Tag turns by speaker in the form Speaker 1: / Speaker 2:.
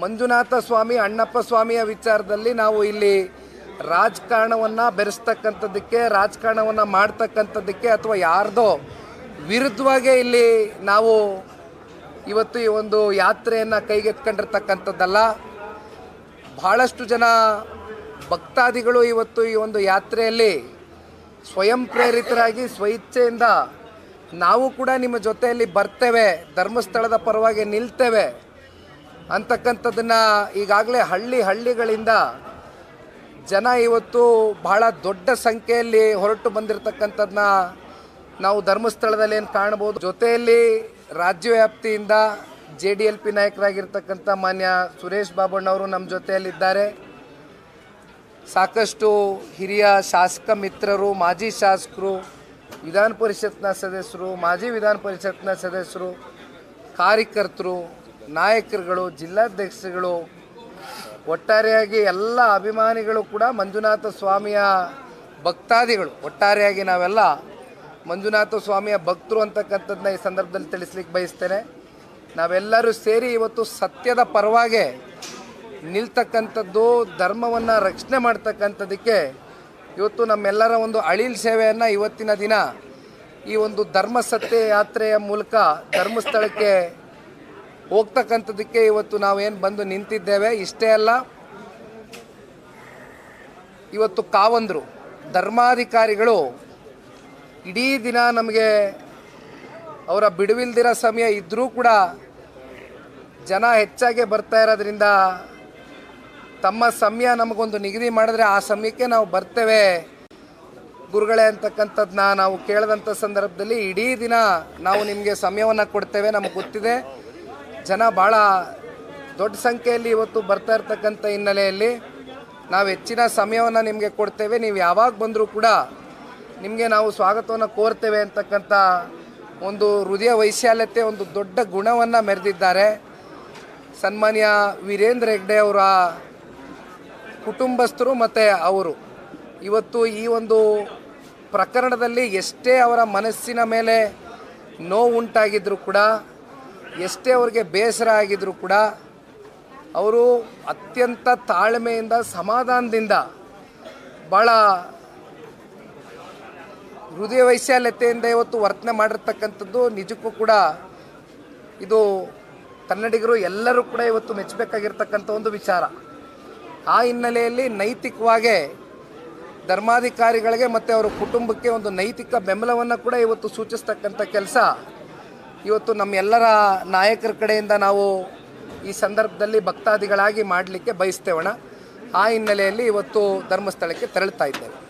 Speaker 1: ಮಂಜುನಾಥ ಸ್ವಾಮಿ, ಅಣ್ಣಪ್ಪ ಸ್ವಾಮಿಯ ವಿಚಾರದಲ್ಲಿ ನಾವು ಇಲ್ಲಿ ರಾಜಕಾರಣವನ್ನು ಬೆರೆಸ್ತಕ್ಕಂಥದ್ದಕ್ಕೆ, ರಾಜಕಾರಣವನ್ನು ಮಾಡ್ತಕ್ಕಂಥದ್ದಕ್ಕೆ ಅಥವಾ ಯಾರ್ದೋ ವಿರುದ್ಧವಾಗೇ ಇಲ್ಲಿ ನಾವು ಇವತ್ತು ಈ ಒಂದು ಯಾತ್ರೆಯನ್ನು ಕೈಗೆತ್ಕೊಂಡಿರ್ತಕ್ಕಂಥದ್ದಲ್ಲ ಬಹಳಷ್ಟು ಜನ ಭಕ್ತಾದಿಗಳು ಇವತ್ತು ಈ ಒಂದು ಯಾತ್ರೆಯಲ್ಲಿ ಸ್ವಯಂ ಪ್ರೇರಿತರಾಗಿ ಸ್ವಇಚ್ಛೆಯಿಂದ ನಾವು ಕೂಡ ನಿಮ್ಮ ಜೊತೆಯಲ್ಲಿ ಬರ್ತೇವೆ, ಧರ್ಮಸ್ಥಳದ ಪರವಾಗಿ ನಿಲ್ತೇವೆ. ಅಂತಕ್ಕಂಥದ್ದನ್ನು ಈಗಾಗಲೇ ಹಳ್ಳಿ ಹಳ್ಳಿಗಳಿಂದ ಜನ ಇವತ್ತು ಬಹಳ ದೊಡ್ಡ ಸಂಖ್ಯೆಯಲ್ಲಿ ಹೊರಟು ಬಂದಿರತಕ್ಕಂಥದ್ದನ್ನ ನಾವು ಧರ್ಮಸ್ಥಳದಲ್ಲಿ ಏನು ಕಾಣ್ಬೋದು. ಜೊತೆಯಲ್ಲಿ ರಾಜ್ಯ ವ್ಯಾಪ್ತಿಯಿಂದ ಜೆ ಡಿ ಎಲ್ ಪಿ ನಾಯಕರಾಗಿರ್ತಕ್ಕಂಥ ಮಾನ್ಯ ಸುರೇಶ್ ಬಾಬಣ್ಣವರು ನಮ್ಮ ಜೊತೆಯಲ್ಲಿದ್ದಾರೆ. ಸಾಕಷ್ಟು ಹಿರಿಯ ಶಾಸಕ ಮಿತ್ರರು, ಮಾಜಿ ಶಾಸಕರು, ವಿಧಾನ ಪರಿಷತ್ನ ಸದಸ್ಯರು, ಮಾಜಿ ವಿಧಾನ ಪರಿಷತ್ನ ಸದಸ್ಯರು, ಕಾರ್ಯಕರ್ತರು ನಾಯಕರುಗಳು, ಜಿಲ್ಲಾಧ್ಯಕ್ಷರುಗಳು, ಒಟ್ಟಾರೆಯಾಗಿ ಎಲ್ಲ ಅಭಿಮಾನಿಗಳು ಕೂಡ ಮಂಜುನಾಥ ಸ್ವಾಮಿಯ ಭಕ್ತಾದಿಗಳು. ಒಟ್ಟಾರೆಯಾಗಿ ನಾವೆಲ್ಲ ಮಂಜುನಾಥ ಸ್ವಾಮಿಯ ಭಕ್ತರು ಅಂತಕ್ಕಂಥದ್ದನ್ನ ಈ ಸಂದರ್ಭದಲ್ಲಿ ತಿಳಿಸ್ಲಿಕ್ಕೆ ಬಯಸ್ತೇನೆ. ನಾವೆಲ್ಲರೂ ಸೇರಿ ಇವತ್ತು ಸತ್ಯದ ಪರವಾಗಿ ನಿಲ್ತಕ್ಕಂಥದ್ದು, ಧರ್ಮವನ್ನು ರಕ್ಷಣೆ ಮಾಡ್ತಕ್ಕಂಥದ್ದಕ್ಕೆ ಇವತ್ತು ನಮ್ಮೆಲ್ಲರ ಒಂದು ಅಳಿಲ್ ಸೇವೆಯನ್ನು ಇವತ್ತಿನ ದಿನ ಈ ಒಂದು ಧರ್ಮ ಸತ್ಯ ಯಾತ್ರೆಯ ಮೂಲಕ ಧರ್ಮಸ್ಥಳಕ್ಕೆ ಹೋಗ್ತಕ್ಕಂಥದ್ದಕ್ಕೆ ಇವತ್ತು ನಾವೇನು ಬಂದು ನಿಂತಿದ್ದೇವೆ? ಇಷ್ಟೇ ಅಲ್ಲ, ಇವತ್ತು ಕಾವಂದರು, ಧರ್ಮಾಧಿಕಾರಿಗಳು ಇಡೀ ದಿನ ನಮಗೆ ಅವರ ಬಿಡುವಿಲ್ದಿರೋ ಸಮಯ ಇದ್ದರೂ ಕೂಡ ಜನ ಹೆಚ್ಚಾಗಿ ಬರ್ತಾ ಇರೋದ್ರಿಂದ ತಮ್ಮ ಸಮಯ ನಮಗೊಂದು ನಿಗದಿ ಮಾಡಿದ್ರೆ ಆ ಸಮಯಕ್ಕೆ ನಾವು ಬರ್ತೇವೆ. ಗುರುಗಳೇ ಅಂತಕ್ಕಂಥದ್ದನ್ನ ನಾವು ಕೇಳಿದಂಥ ಸಂದರ್ಭದಲ್ಲಿ ಇಡೀ ದಿನ ನಾವು ನಿಮಗೆ ಸಮಯವನ್ನು ಕೊಡ್ತೇವೆ, ನಮಗೆ ಗೊತ್ತಿದೆ. ಜನ ಭಾಳ ದೊಡ್ಡ ಸಂಖ್ಯೆಯಲ್ಲಿ ಇವತ್ತು ಬರ್ತಾ ಇರ್ತಕ್ಕಂಥ ಹಿನ್ನೆಲೆಯಲ್ಲಿ ನಾವು ಹೆಚ್ಚಿನ ಸಮಯವನ್ನು ನಿಮಗೆ ಕೊಡ್ತೇವೆ. ನೀವು ಯಾವಾಗ ಬಂದರೂ ಕೂಡ ನಿಮಗೆ ನಾವು ಸ್ವಾಗತವನ್ನು ಕೋರ್ತೇವೆ ಅಂತಕ್ಕಂಥ ಒಂದು ಹೃದಯ ವೈಶಾಲ್ಯತೆ, ಒಂದು ದೊಡ್ಡ ಗುಣವನ್ನು ಮೆರೆದಿದ್ದಾರೆ. ಸನ್ಮಾನ್ಯ ವೀರೇಂದ್ರ ಹೆಗ್ಡೆ ಅವರ ಕುಟುಂಬಸ್ಥರು ಮತ್ತು ಅವರು. ಇವತ್ತು ಈ ಒಂದು ಪ್ರಕರಣದಲ್ಲಿ ಎಷ್ಟೇ ಅವರ ಮನಸ್ಸಿನ ಮೇಲೆ ನೋವು ಉಂಟಾಗಿದ್ದರೂ ಕೂಡ ಎಷ್ಟೇ ಅವ್ರಿಗೆ ಬೇಸರ ಆಗಿದ್ರು ಕೂಡ ಅವರು ಅತ್ಯಂತ ತಾಳ್ಮೆಯಿಂದ, ಸಮಾಧಾನದಿಂದ ಭಾಳ ಹೃದಯ ವೈಶಾಲ್ಯತೆಯಿಂದ ಇವತ್ತು ವರ್ತನೆ ಮಾಡಿರ್ತಕ್ಕಂಥದ್ದು ನಿಜಕ್ಕೂ ಕೂಡ ಇದು ಕನ್ನಡಿಗರು ಎಲ್ಲರೂ ಕೂಡ ಇವತ್ತು ಮೆಚ್ಚಬೇಕಾಗಿರ್ತಕ್ಕಂಥ ಒಂದು ವಿಚಾರ. ಆ ಹಿನ್ನೆಲೆಯಲ್ಲಿ ನೈತಿಕವಾಗಿ ಧರ್ಮಾಧಿಕಾರಿಗಳಿಗೆ ಮತ್ತು ಅವರ ಕುಟುಂಬಕ್ಕೆ ಒಂದು ನೈತಿಕ ಬೆಂಬಲವನ್ನು ಕೂಡ ಇವತ್ತು ಸೂಚಿಸ್ತಕ್ಕಂಥ ಕೆಲಸ ಇವತ್ತು ನಮ್ಮೆಲ್ಲರ ನಾಯಕರ ಕಡೆಯಿಂದ ನಾವು ಈ ಸಂದರ್ಭದಲ್ಲಿ ಭಕ್ತಾದಿಗಳಾಗಿ ಮಾಡಲಿಕ್ಕೆ ಬಯಸ್ತೇವಣ ಆ ಹಿನ್ನೆಲೆಯಲ್ಲಿ ಇವತ್ತು ಧರ್ಮಸ್ಥಳಕ್ಕೆ ತೆರಳುತ್ತಾ ಇದ್ದೇವೆ.